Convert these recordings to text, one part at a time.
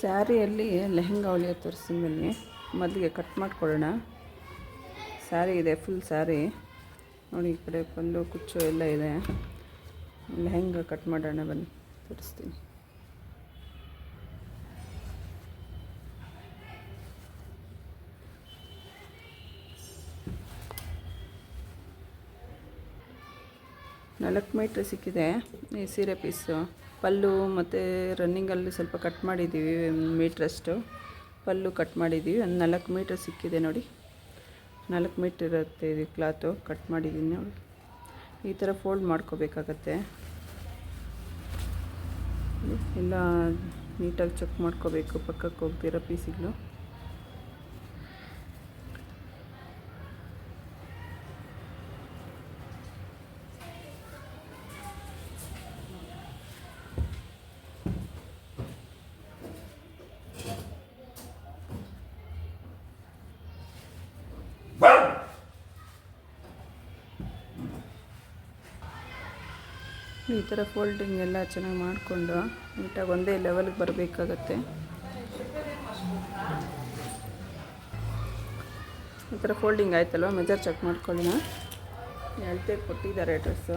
ಸ್ಯಾರಿಯಲ್ಲಿ ಲೆಹೆಂಗಾ ಹೊಲಿಯೋ ತೋರಿಸ್ತೀನಿ ಬನ್ನಿ. ಮೊದಲಿಗೆ ಕಟ್ ಮಾಡ್ಕೊಳ್ಳೋಣ. ಸ್ಯಾರಿ ಇದೆ ಫುಲ್ ಸ್ಯಾರಿ. ನೋಡಿ, ಈ ಕಡೆ ಪಲ್ಲು ಕುಚ್ಚು ಎಲ್ಲ ಇದೆ. ಲೆಹೆಂಗಾ ಕಟ್ ಮಾಡೋಣ ಬನ್ನಿ, ತೋರಿಸ್ತೀನಿ. ನಾಲ್ಕು ಮೀಟ್ರ್ ಸಿಕ್ಕಿದೆ, ಈ ಸೀರೆ ಪೀಸು. ಪಲ್ಲು ಮತ್ತು ರನ್ನಿಂಗಲ್ಲಿ ಸ್ವಲ್ಪ ಕಟ್ ಮಾಡಿದ್ದೀವಿ, ಮೀಟ್ರಷ್ಟು. ಪಲ್ಲು ಕಟ್ ಮಾಡಿದ್ದೀವಿ, ಒಂದು ನಾಲ್ಕು ಮೀಟ್ರ್ ಸಿಕ್ಕಿದೆ ನೋಡಿ. ನಾಲ್ಕು ಮೀಟ್ರ್ ಇರುತ್ತೆ ಇದು ಕ್ಲಾತು, ಕಟ್ ಮಾಡಿದ್ದೀನಿ ನೋಡಿ. ಈ ಥರ ಫೋಲ್ಡ್ ಮಾಡ್ಕೋಬೇಕಾಗತ್ತೆ. ಎಲ್ಲ ನೀಟಾಗಿ ಚೆಕ್ ಮಾಡ್ಕೋಬೇಕು ಪಕ್ಕಕ್ಕೆ ಹೋಗ್ದಿರೋ ಪೀಸಿಗಳು. ಈ ಥರ ಫೋಲ್ಡಿಂಗ್ ಎಲ್ಲ ಚೆನ್ನಾಗಿ ಮಾಡಿಕೊಂಡು ನೀಟಾಗಿ ಒಂದೇ ಲೆವೆಲ್ಗೆ ಬರಬೇಕಾಗತ್ತೆ. ಈ ಥರ ಫೋಲ್ಡಿಂಗ್ ಆಯ್ತಲ್ವ? ಮೆಜರ್ ಚೆಕ್ ಮಾಡ್ಕೊಳ್ಳೋಣ. ಅಳತೆ ಕೊಟ್ಟಿದ್ದಾರೆ ಡ್ರೆಸ್ಸು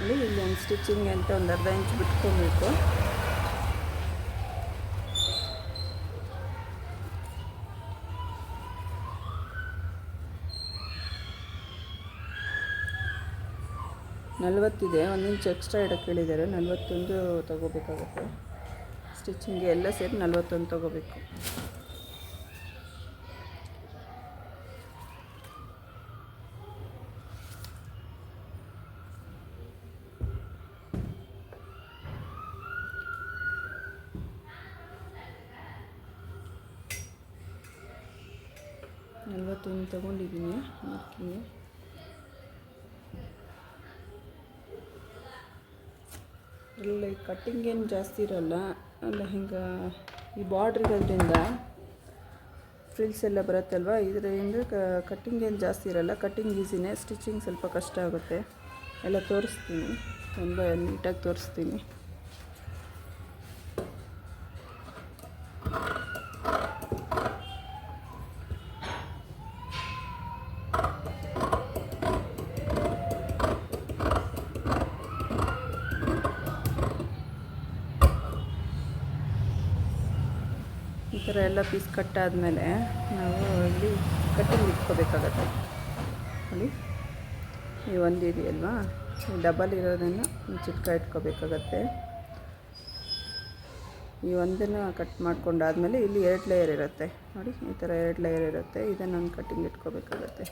ಇಲ್ಲಿ ಇಲ್ಲಿ ಒಂದು ಸ್ಟಿಚಿಂಗ್ ಅಂತ ಒಂದು ಅರ್ಧ ಇಂಚ್ ಬಿಟ್ಕೊಬೇಕು. ನಲ್ವತ್ತಿದೆ. ಒಂದು ಇಂಚ್ ಎಕ್ಸ್ಟ್ರಾ ಇಡಕ್ಕೆ ಹೇಳಿದ್ದಾರೆ ನಲ್ವತ್ತೊಂದು ತೊಗೋಬೇಕಾಗುತ್ತೆ. ಸ್ಟಿಚಿಂಗ್ಗೆ ಎಲ್ಲ ಸೇರಿ ನಲ್ವತ್ತೊಂದು ತೊಗೋಬೇಕು. ನಲ್ವತ್ತೊಂದು ತೊಗೊಂಡಿದ್ದೀನಿ ಮಾರ್ಕಿಂಗ್ ಇಲ್ಲಿ ಕಟ್ಟಿಂಗ್ ಏನು ಜಾಸ್ತಿ ಇರಲ್ಲ. ಹಿಂಗೆ ಈ ಬಾರ್ಡ್ರ್ ಇರೋದ್ರಿಂದ ಫ್ರಿಲ್ಸ್ ಎಲ್ಲ ಬರುತ್ತಲ್ವ? ಇದರಿಂದ ಕಟ್ಟಿಂಗ್ ಏನು ಜಾಸ್ತಿ ಇರಲ್ಲ. ಕಟ್ಟಿಂಗ್ ಈಸಿನೇ ಸ್ಟಿಚಿಂಗ್ ಸ್ವಲ್ಪ ಕಷ್ಟ ಆಗುತ್ತೆ. ಎಲ್ಲ ತೋರಿಸ್ತೀನಿ. ತುಂಬ ನೀಟಾಗಿ ತೋರಿಸ್ತೀನಿ. ಥರ ಎಲ್ಲ ಪೀಸ್ ಕಟ್ಟಾದಮೇಲೆ ನಾವು ಇಲ್ಲಿ ಕಟ್ಟಿಂಗ್ ಇಟ್ಕೋಬೇಕಾಗತ್ತೆ. ನೋಡಿ, ಈ ಒಂದು ಇದೆಯಲ್ವಾ ಡಬಲ್ ಇರೋದನ್ನು ಚಿಟ್ಕ ಇಟ್ಕೋಬೇಕಾಗತ್ತೆ. ಈ ಒಂದನ್ನು ಕಟ್ ಮಾಡ್ಕೊಂಡಾದ್ಮೇಲೆ ಇಲ್ಲಿ ಎರಡು ಲೇಯರ್ ಇರುತ್ತೆ. ನೋಡಿ, ಈ ಥರ ಎರಡು ಲೇಯರ್ ಇರುತ್ತೆ. ಇದನ್ನು ಒಂದು ಕಟ್ಟಿಂಗ್ ಇಟ್ಕೋಬೇಕಾಗತ್ತೆ.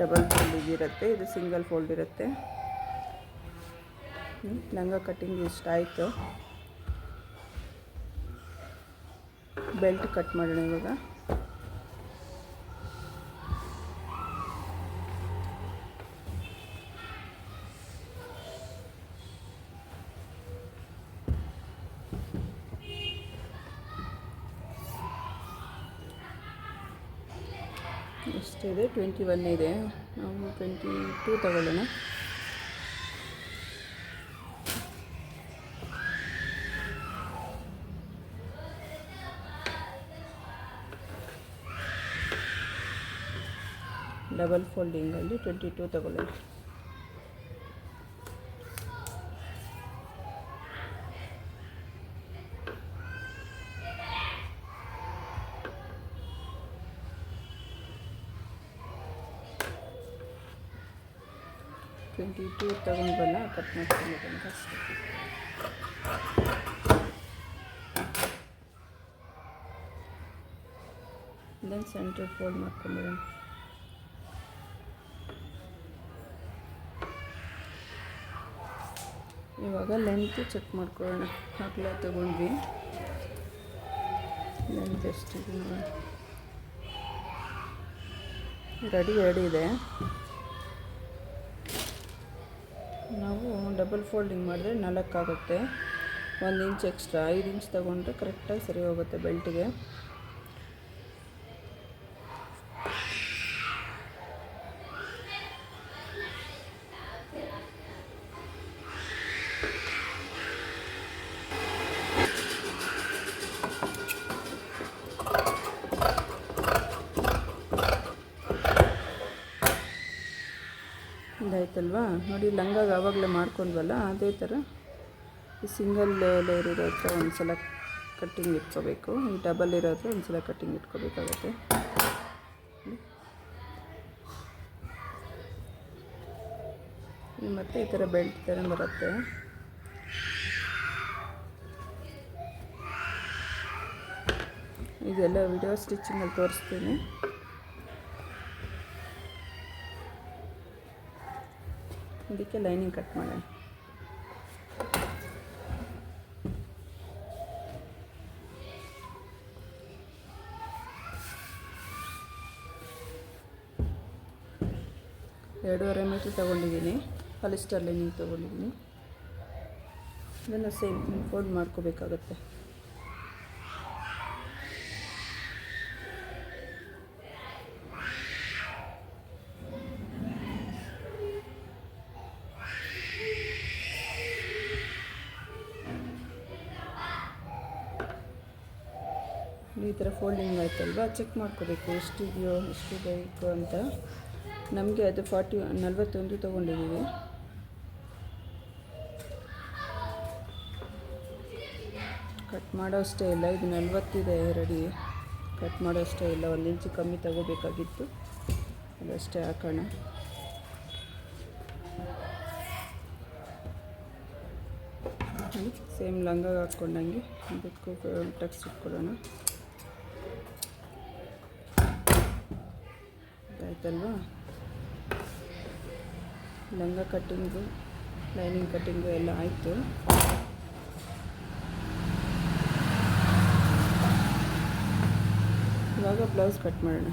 ಡಬಲ್ ಫೋಲ್ಡ್ ಇದಿರುತ್ತೆ ಇದು ಸಿಂಗಲ್ ಫೋಲ್ಡ್ ಇರುತ್ತೆ. ಲಂಗ ಕಟ್ಟಿಂಗ್ ಇಷ್ಟ ಆಯಿತು. ಬೆಲ್ಟ್ ಕಟ್ ಮಾಡೋಣ ಇವಾಗ. ಎಷ್ಟಿದೆ? ಟ್ವೆಂಟಿ ಒನ್ ಇದೆ. ನಾವು ಟ್ವೆಂಟಿ ಟೂ ತಗೊಳ್ಳೋಣ. ಡಬಲ್ ಫೋಲ್ಡಿಂಗಲ್ಲಿ ಟ್ವೆಂಟಿ ಟೂ ತಗೊಳ್ಳಿ. ಟ್ವೆಂಟಿ ಟೂ ತಗೊಂಡ್ಬಲ್ಲ ಕಟ್ ಮಾಡ್ಕೊಬೇಕಂತ ಅಷ್ಟೇ ದೆನ್ ಸೆಂಟ್ರ್ ಫೋಲ್ಡ್ ಮಾಡ್ಕೊಂಬಿಡೋಣ ಇವಾಗ ಲೆಂತ್ ಚೆಕ್ ಮಾಡ್ಕೊಳ್ಳೋಣ. ಅಗಲ ತಗೊಂಡ್ವಿ. ಲೆಂತ್ ಎಷ್ಟಿದೆ ರೆಡಿ ರೆಡಿ ಇದೆ. ನಾವು ಡಬಲ್ ಫೋಲ್ಡಿಂಗ್ ಮಾಡಿದ್ರೆ ನಾಲ್ಕಾಗುತ್ತೆ. ಒಂದು ಇಂಚ್ ಎಕ್ಸ್ಟ್ರಾ ಐದು ಇಂಚ್ ತೊಗೊಂಡ್ರೆ ಕರೆಕ್ಟಾಗಿ ಸರಿ ಹೋಗುತ್ತೆ ಬೆಲ್ಟಿಗೆ ನೋಡಿ, ಲಂಗಾಗ ಆವಾಗಲೇ ಮಾಡ್ಕೊಂಡ್ವಲ್ಲ, ಅದೇ ಥರ ಈ ಸಿಂಗಲ್ ಲೇಯರ್ ಇರೋ ಹತ್ರ ಒಂದು ಸಲ ಕಟ್ಟಿಂಗ್ ಇಟ್ಕೋಬೇಕು. ಈ ಡಬಲ್ ಇರೋ ಹತ್ರ ಒಂದು ಸಲ ಕಟ್ಟಿಂಗ್ ಇಟ್ಕೋಬೇಕಾಗತ್ತೆ ಮತ್ತು ಈ ಥರ ಬೆಲ್ಟ್ ಥರ ಬರುತ್ತೆ. ಇದೆಲ್ಲ ವಿಡಿಯೋ ಸ್ಟಿಚ್ಚಿಂಗಲ್ಲಿ ತೋರಿಸ್ತೀನಿ. ಇದಕ್ಕೆ ಲೈನಿಂಗ್ ಕಟ್ ಮಾಡೋಣ. ಎರಡೂವರೆ ಮೀಟ್ರ್ ತೊಗೊಂಡಿದ್ದೀನಿ. ಪಾಲಿಸ್ಟರ್ ಲೈನಿಂಗ್ ತೊಗೊಂಡಿದ್ದೀನಿ. ಇದನ್ನು ಸೇಮ್ ಫೋಲ್ಡ್ ಮಾಡ್ಕೋಬೇಕಾಗತ್ತೆ. ಈ ಥರ ಫೋಲ್ಡಿಂಗ್ ಆಯ್ತಲ್ವಾ? ಚೆಕ್ ಮಾಡ್ಕೋಬೇಕು, ಎಷ್ಟಿದೆಯೋ ಎಷ್ಟು ಬೇಕು ಅಂತ. ನಮಗೆ ಅದು ಫಾರ್ಟಿ, ನಲ್ವತ್ತೊಂದು ತೊಗೊಂಡಿದ್ದೀವಿ. ಕಟ್ ಮಾಡೋಷ್ಟೇ ಇಲ್ಲ, ಇದು ನಲ್ವತ್ತಿದೆ ರೆಡಿ ಕಟ್ ಮಾಡೋಷ್ಟೇ ಇಲ್ಲ, ಒಂದು ಇಂಚು ಕಮ್ಮಿ ತಗೋಬೇಕಾಗಿತ್ತು. ಅದಷ್ಟೇ ಹಾಕೋಣ. ಸೇಮ್ ಲಂಗ ಹಾಕ್ಕೊಂಡಂಗೆ ಅದಕ್ಕೂ ಟಕ್ಸ್ ಇಟ್ಕೊಳ್ಳೋಣ. ಆಯ್ತಲ್ವಾ? ಲಂಗ ಕಟ್ಟಿಂಗು ಲೈನಿಂಗ್ ಕಟ್ಟಿಂಗು ಎಲ್ಲ ಆಯಿತು. ಇವಾಗ ಬ್ಲೌಸ್ ಕಟ್ ಮಾಡೋಣ.